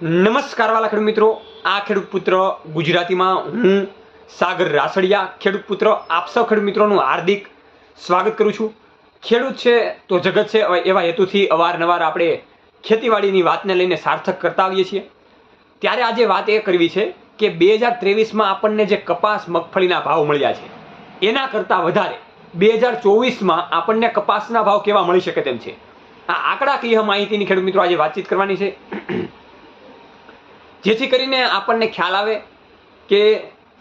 નમસ્કાર વાલા ખેડૂત મિત્રો. આ ખેડૂત પુત્ર ગુજરાતીમાં હું સાગર રાસડિયા, ખેડૂત પુત્ર આપ સૌ ખેડૂત મિત્રોનું હાર્દિક સ્વાગત કરું છું. ખેડૂત છે તો જગત છે એવા હેતુથી અવારનવાર આપણે ખેતીવાડીની વાતને લઈને સાર્થક કરતા આવીએ છીએ. ત્યારે આજે વાત એ કરવી છે કે બે હજાર ત્રેવીસમાં આપણને જે કપાસ મગફળીના ભાવ મળ્યા છે, એના કરતાં વધારે બે હજાર ચોવીસમાં આપણને કપાસના ભાવ કેવા મળી શકે તેમ છે. આ આંકડાકીય માહિતીની ખેડૂત મિત્રો આજે વાતચીત કરવાની છે. જેથી કરીને આપણને ખ્યાલ આવે કે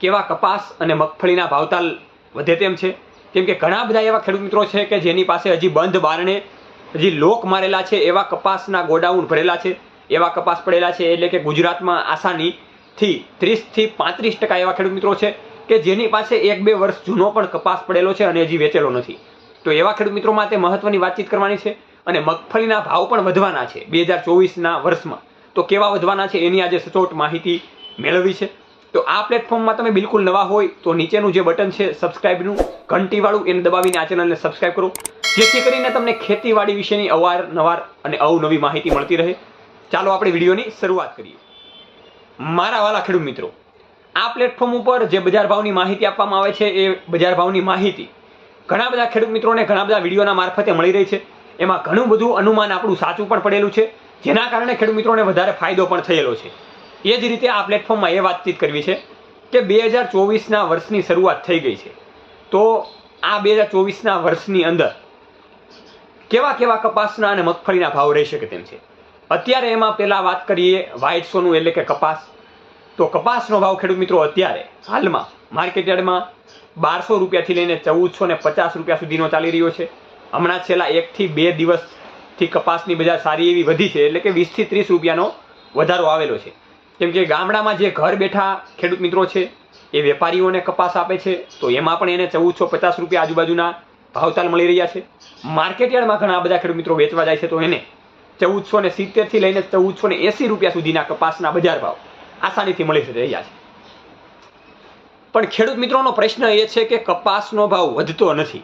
કેવા કપાસ અને મગફળીના ભાવતાલ વધે તેમ છે. કેમ કે ઘણા બધા એવા ખેડૂત મિત્રો છે કે જેની પાસે હજી બંધ બારણે, હજી લોક મારેલા છે, એવા કપાસના ગોડાઉન ભરેલા છે, એવા કપાસ પડેલા છે, એટલે કે ગુજરાતમાં આસાનીથી ત્રીસથી પાંત્રીસ ટકા એવા ખેડૂત મિત્રો છે કે જેની પાસે એક બે વર્ષ જૂનો પણ કપાસ પડેલો છે અને હજી વેચેલો નથી. તો એવા ખેડૂત મિત્રો માટે મહત્વની વાતચીત કરવાની છે અને મગફળીના ભાવ પણ વધવાના છે બે હજાર ચોવીસના વર્ષમાં. તો કેવા વધવાના છે એની આજે સચોટ માહિતી મેળવવી છે. તો આ પ્લેટફોર્મમાં તમે બિલકુલ નવા હોય તો નીચેનું જે બટન છે સબસ્ક્રાઇબનું, ઘંટીવાળું, એને દબાવીને આ ચેનલને સબસ્ક્રાઇબ કરો. જેથી કરીને તમને ખેતીવાડી વિશેની અવારનવાર અને અવનવી માહિતી મળતી રહે. ચાલો આપણે વિડીયોની શરૂઆત કરીએ. મારા વાલા ખેડૂત મિત્રો, આ પ્લેટફોર્મ ઉપર જે બજાર ભાવની માહિતી આપવામાં આવે છે એ બજાર ભાવની માહિતી ઘણા બધા ખેડૂત મિત્રોને ઘણા બધા વિડીયોના મારફતે મળી રહી છે. એમાં ઘણું બધું અનુમાન આપણું સાચું પણ પડેલું છે. જેના કારણે ખેડૂત મિત્રોને વધારે ફાયદો પણ થયેલો છે. એ જ રીતે આ પ્લેટફોર્મમાં એ વાતચીત કરવી છે કે બે હજાર ચોવીસના વર્ષની શરૂઆત થઈ ગઈ છે. તો આ બે હજાર ચોવીસના વર્ષની અંદર કેવા કેવા કપાસના અને મગફળીના ભાવ રહી શકે તેમ છે. અત્યારે એમાં પહેલા વાત કરીએ વ્હાઇટ સોનું એટલે કે કપાસ. તો કપાસનો ભાવ ખેડૂત મિત્રો અત્યારે હાલમાં માર્કેટયાર્ડમાં બારસો રૂપિયાથી લઈને ચૌદસો ને પચાસ રૂપિયા સુધીનો ચાલી રહ્યો છે. હમણાં છેલ્લા એકથી બે દિવસથી કપાસની બજાર સારી એવી વધી છે, એટલે કે વીસથી ત્રીસ રૂપિયાનો વધારો આવેલો છે. કેમ કે ગામડામાં જે ઘર બેઠા ખેડૂત મિત્રો છે, એ વેપારીઓને કપાસ આપે છે, તો એમાં પણ એને ચૌદસો પચાસ રૂપિયા આજુબાજુના ભાવતાલ મળી રહ્યા છે. માર્કેટયાર્ડમાં ઘણા બધા ખેડૂત મિત્રો વેચવા જાય છે, તો એને ચૌદસો ને સિત્તેરથી લઈને ચૌદસો ને એંસી રૂપિયા સુધીના કપાસના બજાર ભાવ આસાનીથી મળી રહ્યા છે. પણ ખેડૂત મિત્રોનો પ્રશ્ન એ છે કે કપાસનો ભાવ વધતો નથી.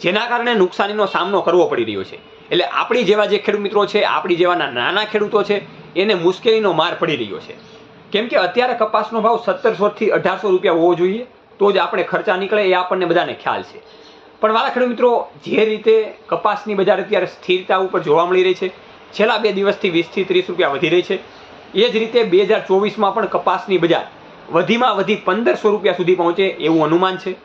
જેના કારણે નુકસાનીનો સામનો કરવો પડી રહ્યો છે. એટલે આપણી જેવા જે ખેડૂત મિત્રો છે, આપણી જેવાના નાના ખેડૂતો છે, એને મુશ્કેલીનો માર પડી રહ્યો છે. કેમ કે અત્યારે કપાસનો ભાવ સત્તરસોથી અઢારસો રૂપિયા હોવો જોઈએ, તો જ આપણે ખર્ચા નીકળે, એ આપણને બધાને ખ્યાલ છે. પણ વાળા ખેડૂત મિત્રો, જે રીતે કપાસની બજાર અત્યારે સ્થિરતા ઉપર જોવા મળી રહી છે, છેલ્લા બે દિવસથી વીસથી ત્રીસ રૂપિયા વધી રહી છે. એ જ રીતે બે હજાર ચોવીસમાં પણ કપાસની બજાર વધીમાં વધી પંદરસો રૂપિયા સુધી પહોંચે એવું અનુમાન છે.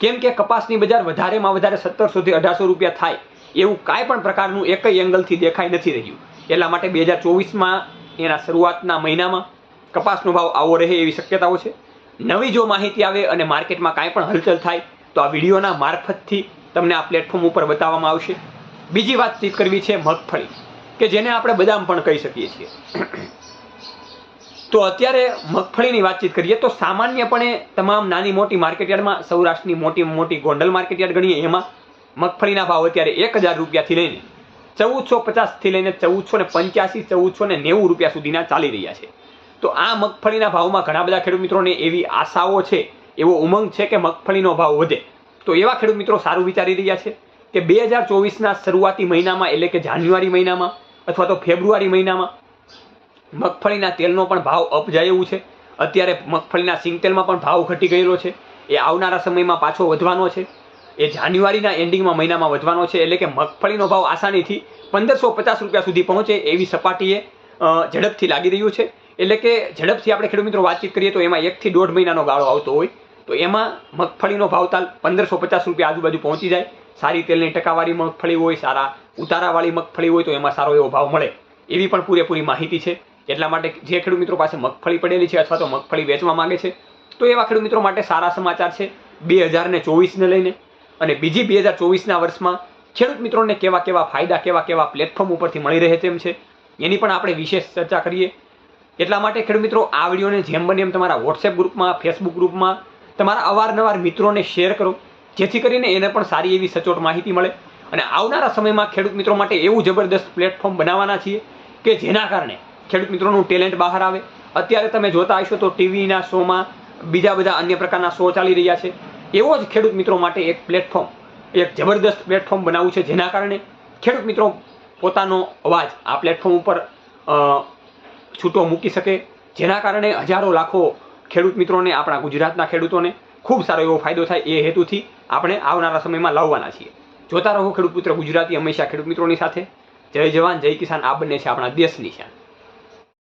કેમ કે કપાસની બજાર વધારેમાં વધારે સત્તરસોથી અઢારસો રૂપિયા થાય. એવું કાંઈ પણ પ્રકારનું એકય એંગલથી દેખાઈ નથી રહ્યું. એટલા માટે બે હજાર ચોવીસમાં એના શરૂઆતના મહિનામાં કપાસનો ભાવ આવો રહે એવી શક્યતાઓ છે. નવી જો માહિતી આવે અને માર્કેટમાં કાંઈ પણ હલચલ થાય, તો આ વિડીયોના મારફતથી તમને આ પ્લેટફોર્મ ઉપર બતાવવામાં આવશે. બીજી વાતચીત કરવી છે મગફળી, કે જેને આપણે બદામ પણ કહી શકીએ છીએ. તો અત્યારે મગફળીની વાતચીત કરીએ તો સામાન્યપણે તમામ નાની મોટી માર્કેટયાર્ડમાં સૌરાષ્ટ્રની મોટી મોટી ગોંડલ માર્કેટયાર્ડ ગણીએ, એમાં મગફળીના ભાવ અત્યારે એક હજાર રૂપિયાથી લઈને ચૌદસો પચાસથી લઈને ચૌદસો ને પંચ્યાસી, ચૌદસો ને નેવું રૂપિયા સુધીના ચાલી રહ્યા છે. તો આ મગફળીના ભાવમાં ઘણા બધા ખેડૂત મિત્રોને એવી આશાઓ છે, એવો ઉમંગ છે કે મગફળીનો ભાવ વધે. તો એવા ખેડૂત મિત્રો સારું વિચારી રહ્યા છે કે બે હજાર ચોવીસના શરૂઆતી મહિનામાં, એટલે કે જાન્યુઆરી મહિનામાં અથવા તો ફેબ્રુઆરી મહિનામાં મગફળીના તેલનો પણ ભાવ અપ જાય એવું છે. અત્યારે મગફળીના સિંગતેલમાં પણ ભાવ ઘટી ગયેલો છે. એ આવનારા સમયમાં પાછો વધવાનો છે. એ જાન્યુઆરીના એન્ડિંગમાં મહિનામાં વધવાનો છે. એટલે કે મગફળીનો ભાવ આસાનીથી પંદરસો પચાસ રૂપિયા સુધી પહોંચે એવી સપાટીએ ઝડપથી લાગી રહ્યું છે. એટલે કે ઝડપથી આપણે ખેડૂત મિત્રો વાતચીત કરીએ તો એમાં એકથી દોઢ મહિનાનો ગાળો આવતો હોય. તો એમાં મગફળીનો ભાવ તાલ પંદરસો પચાસ રૂપિયા આજુબાજુ પહોંચી જાય. સારી તેલની ટકાવારી મગફળી હોય, સારા ઉતારાવાળી મગફળી હોય તો એમાં સારો એવો ભાવ મળે. એવી પણ પૂરેપૂરી માહિતી છે. એટલા માટે જે ખેડૂત મિત્રો પાસે મગફળી પડેલી છે અથવા તો મગફળી વેચવા માંગે છે, તો એવા ખેડૂત મિત્રો માટે સારા સમાચાર છે બે હજારને ચોવીસને લઈને. અને બીજી બે હજાર ચોવીસના વર્ષમાં ખેડૂત મિત્રોને કેવા કેવા ફાયદા, કેવા કેવા પ્લેટફોર્મ ઉપરથી મળી રહે તેમ છે, એની પણ આપણે વિશેષ ચર્ચા કરીએ. એટલા માટે ખેડૂત મિત્રો, આ વિડીયોને જેમ બને એમ તમારા વોટ્સએપ ગ્રુપમાં ફેસબુક ગ્રુપમાં, તમારા અવારનવાર મિત્રોને શેર કરો, જેથી કરીને એને પણ સારી એવી સચોટ માહિતી મળે. અને આવનારા સમયમાં ખેડૂત મિત્રો માટે એવું જબરદસ્ત પ્લેટફોર્મ બનાવવાના છીએ કે જેના કારણે ખેડૂત મિત્રોનું ટેલેન્ટ બહાર આવે. અત્યારે તમે જોતા હશો તો ટીવીના શોમાં બીજા બધા અન્ય પ્રકારના શો ચાલી રહ્યા છે. એવો જ ખેડૂત મિત્રો માટે એક પ્લેટફોર્મ, એક જબરદસ્ત પ્લેટફોર્મ બનાવવું છે જેના કારણે ખેડૂત મિત્રો પોતાનો અવાજ આ પ્લેટફોર્મ ઉપર છૂટો મૂકી શકે. જેના કારણે હજારો લાખો ખેડૂત મિત્રોને આપણા ગુજરાતના ખેડૂતોને ખૂબ સારો એવો ફાયદો થાય એ હેતુથી આપણે આવનારા સમયમાં લાવવાના છીએ. જોતા રહો ખેડૂત પુત્ર ગુજરાતી હંમેશા ખેડૂત મિત્રોની સાથે. જય જવાન, જય કિસાન, આ બંને છે આપણા દેશની શાન.